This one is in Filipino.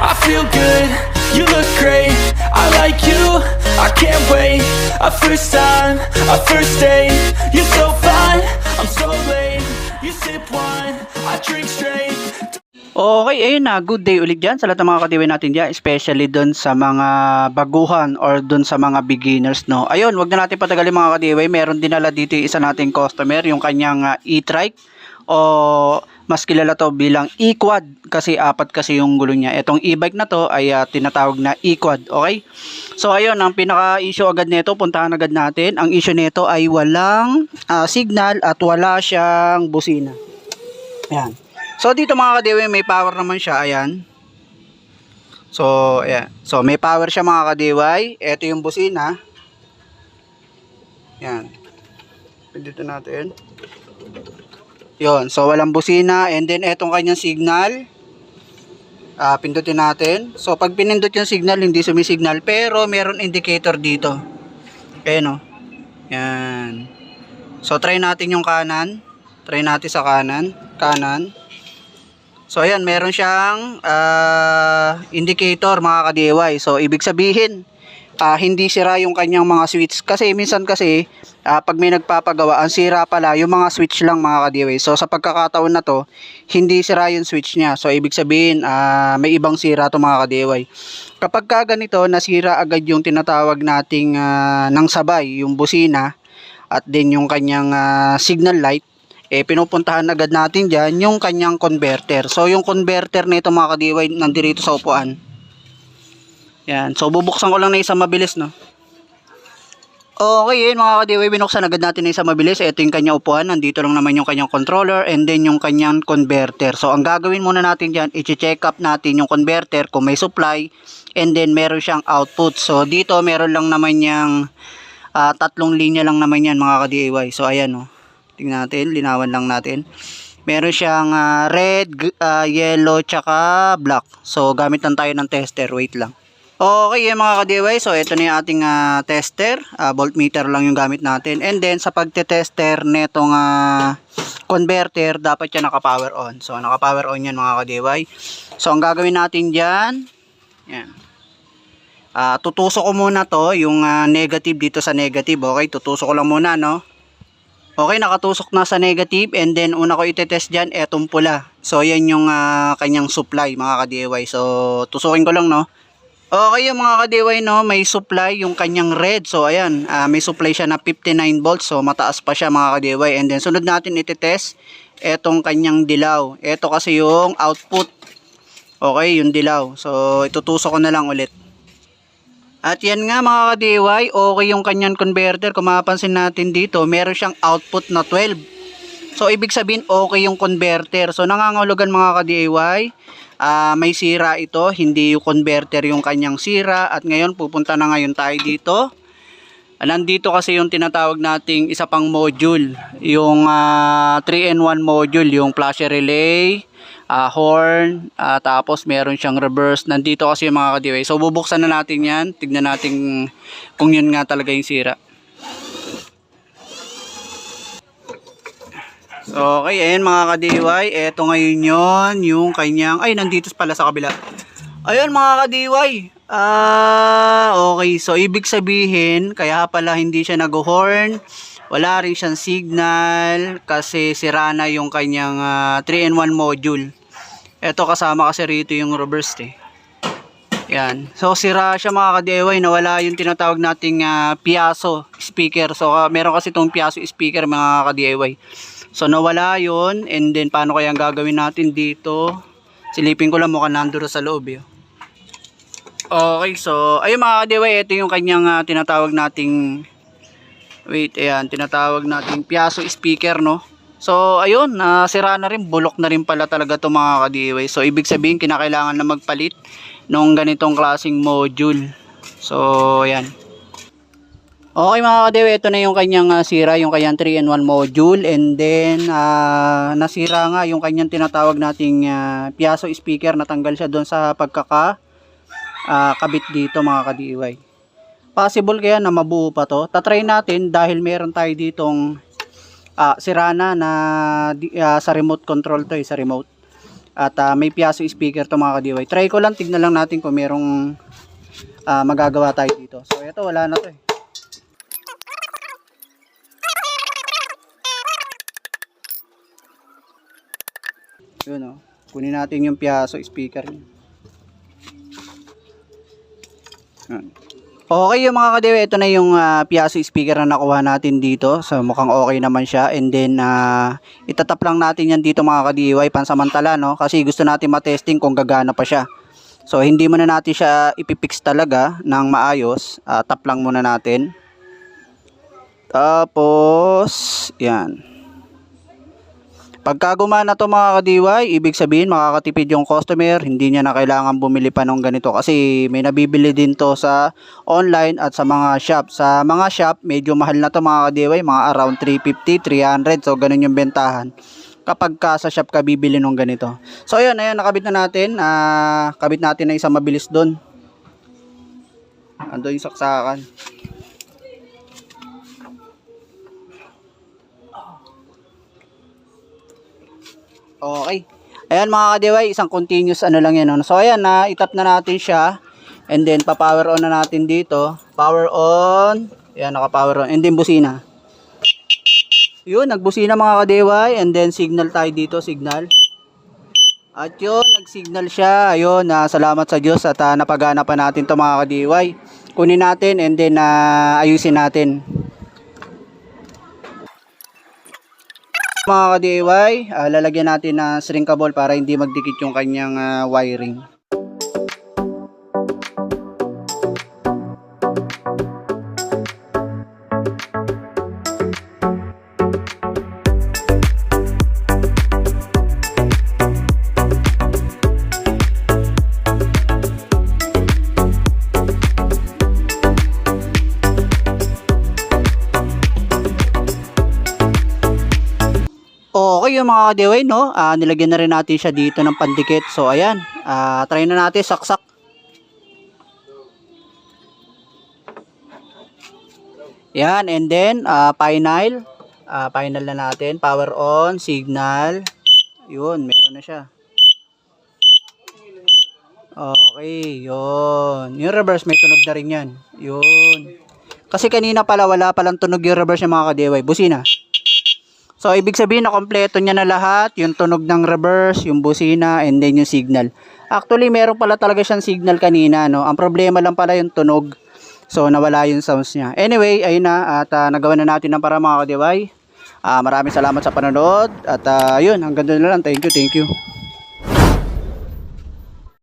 I feel good, you look great. I like you, I can't wait. A first time, a first date. You're so fine, I'm so late. You sip wine, I drink straight. Okay, ayun na. Good day ulit dyan sa lahat ng mga kadiway natin dyan. Especially dun sa mga baguhan or dun sa mga beginners, no. Ayun, wag na natin patagalin mga kadiway. Meron dinala dito yung isa nating customer, yung kanyang uh, e-trike o mas kilala to bilang e-quad kasi apat kasi yung gulo niya. Etong e-bike na to ay ah, tinatawag na e-quad, okay? So ayun, ang pinaka-issue agad nito, puntahan agad natin. Ang issue nito ay walang ah, signal at wala siyang busina. Ayan. So dito mga kadiway, may power naman siya, ayan. So, ayan. So may power siya mga kadiway. Ito yung busina. Ayan. Dito natin. Yon, so walang busina and then etong kanyang signal. Ah, pindutin natin. So pag pinindot yung signal, hindi sumisignal pero meron indicator dito. Ayan oh. Yan. So try natin yung kanan. Try natin sa kanan. Kanan. So ayan, meron siyang ah, indicator mga ka-DIY. So ibig sabihin, ah, hindi sira yung kanyang mga switch. Kasi minsan kasi, ah, pag may nagpapagawa, ang sira pala yung mga switch lang mga ka-DIY. So sa pagkakataon na to, hindi sira yung switch niya. So ibig sabihin, ah, may ibang sira to mga ka-DIY. Kapag ka ganito, nasira agad yung tinatawag nating ah, ng sabay, yung busina, at din yung kanyang ah, signal light, eh pinupuntahan agad natin dyan yung kanyang converter. So yung converter nito mga kadiway nandito sa upuan. Yan. So bubuksan ko lang na isa mabilis no. Okay, yun mga kadiway, binuksan agad natin na isa mabilis. Ito yung kanyang upuan. Nandito lang naman yung kanyang controller and then yung kanyang converter. So ang gagawin muna natin dyan, i-check up natin yung converter kung may supply and then meron siyang output. So dito meron lang naman yung ah, tatlong linya lang naman yan mga ka-DIY. So ayan oh. Tingnan natin, linawan lang natin. Meron siyang ah, red, ah, yellow, tsaka black. So, gamit lang tayo ng tester. Wait lang. Okay, yung mga ka-DIY. So, ito na yung ating ah, tester. Ah, voltmeter lang yung gamit natin. And then, sa pagte-tester netong ah, converter, dapat yan naka-power on. So, naka-power on yan mga ka-DIY. So, ang gagawin natin dyan, yan. Ah, tutusok ko muna to, yung ah, negative dito sa negative. Okay, tutusok ko lang muna, no? Okay, nakatusok na sa negative and then una ko itetest dyan, etong pula. So, yan yung ah, kanyang supply mga ka-DIY. So, tusukin ko lang, no? Okay, yung mga ka-DIY, no, may supply yung kanyang red. So, ayan, ah, may supply siya na 59 volts. So, mataas pa siya mga ka-DIY. And then, sunod natin itetest etong kanyang dilaw. Ito kasi yung output. Okay, yung dilaw. So, itutusok ko na lang ulit. At yan nga mga ka-DIY, okay yung kanyang converter. Kung mapapansin natin dito, meron siyang output na 12. So, ibig sabihin, okay yung converter. So, nangangahulugan mga ka-DIY, ah, may sira ito. Hindi yung converter yung kanyang sira. At ngayon, pupunta na ngayon tayo dito. Ah, Nandito kasi yung tinatawag nating isa pang module. Yung 3-in-1 module, yung flasher relay, ah, horn, ah, tapos meron siyang reverse. Nandito kasi yung mga kadiway. So bubuksan na natin yan. Tignan natin kung yun nga talaga yung sira. Okay, ayan mga kadiway. Eto ngayon yon yung kanyang... Ay, nandito pala sa kabila. Ayun mga kadiway. Ah, okay. So ibig sabihin, kaya pala hindi siya nag-horn. Wala rin siyang signal kasi sira na yung kanyang 3-in-1 module. Ito kasama kasi rito yung reverse eh. Yan. So sira siya mga ka-DIY na wala yung tinatawag nating ah, Piasso speaker. So ah, meron kasi itong Piasso speaker mga ka-DIY. So nawala yun and then paano kaya gagawin natin dito? Silipin ko lang mukhang nanduro sa loob eh. Okay, so ayun mga ka-DIY, ito yung kanyang ah, tinatawag nating wait, ayan, tinatawag nating Piasso speaker no. So ayun, nasira na rin, bulok na rin pala talaga to mga ka-DIY. So ibig sabihin kinakailangan na magpalit nung ganitong klaseng module. So ayan. Okay mga kadewe, ito na yung kanyang ah, sira, yung kanyang 3-in-1 module and then ah, nasira nga yung kanyang tinatawag nating ah, Piasso speaker, natanggal siya doon sa pagkaka ah, kabit dito mga ka-DIY. Possible kaya na mabuo pa to. Tatry natin dahil meron tayo ditong ah, sira na ah, sa remote control to eh, sa remote. At ah, may piaso speaker to mga kadiway. Try ko lang, tignan lang natin kung merong ah, magagawa tayo dito. So ito, wala na to eh. Yun oh. Kunin natin yung piaso speaker niya. Okay yung mga kadiwa, ito na yung ah, piaso speaker na nakuha natin dito. So mukhang okay naman siya. And then ah, itatap lang natin yan dito mga kadiwa, pansamantala no. Kasi gusto natin matesting kung gagana pa siya. So hindi muna natin siya ipipix talaga ng maayos. Ah, tap lang muna natin. Tapos, yan. Pagka gumana to mga kadiway, ibig sabihin makakatipid yung customer, hindi niya na kailangan bumili pa ng ganito kasi may nabibili din to sa online at sa mga shop. Sa mga shop, medyo mahal na to mga kadiway, mga around 350, 300, so ganun yung bentahan. Kapag ka sa shop ka bibili ng ganito. So ayun, ayun, nakabit na natin. Ah, kabit natin na isang mabilis doon. Ando yung saksakan. Okay. Ayan mga kadiway, isang continuous ano lang yan. So ayan na, itap na natin siya. And then pa-power on na natin dito. Power on. Ayan, naka-power on. And then busina. Yun, nagbusina mga kadiway. And then signal tayo dito, signal. At yun, nag-signal siya. Ayun, na salamat sa Diyos at ah, napagana pa natin to mga kadiway. Kunin natin and then ah, ayusin natin. Mga ka-DIY, ah, lalagyan natin ng shrinkable para hindi magdikit yung kanyang ah, wiring. Yung mga ka-DIY, no? Ah, nilagyan na rin natin siya dito ng pandikit. So, ayan. Ah, try na natin, saksak. Yan, and then, ah, final. Ah, final na natin. Power on, signal. Yun, meron na siya. Okay, yun. Yung reverse, may tunog na rin yan. Yun. Kasi kanina pala, wala palang tunog yung reverse ng mga ka-DIY. Busina. So, ibig sabihin na kompleto niya na lahat, yung tunog ng reverse, yung busina, and then yung signal. Actually, meron pala talaga siyang signal kanina, no? Ang problema lang pala yung tunog. So, nawala yung sounds niya. Anyway, ayun na, at ah, nagawa na natin ng para mga kadiway. Ah, maraming salamat sa panonood. At ah, yun, hanggang doon na lang. Thank you, thank you.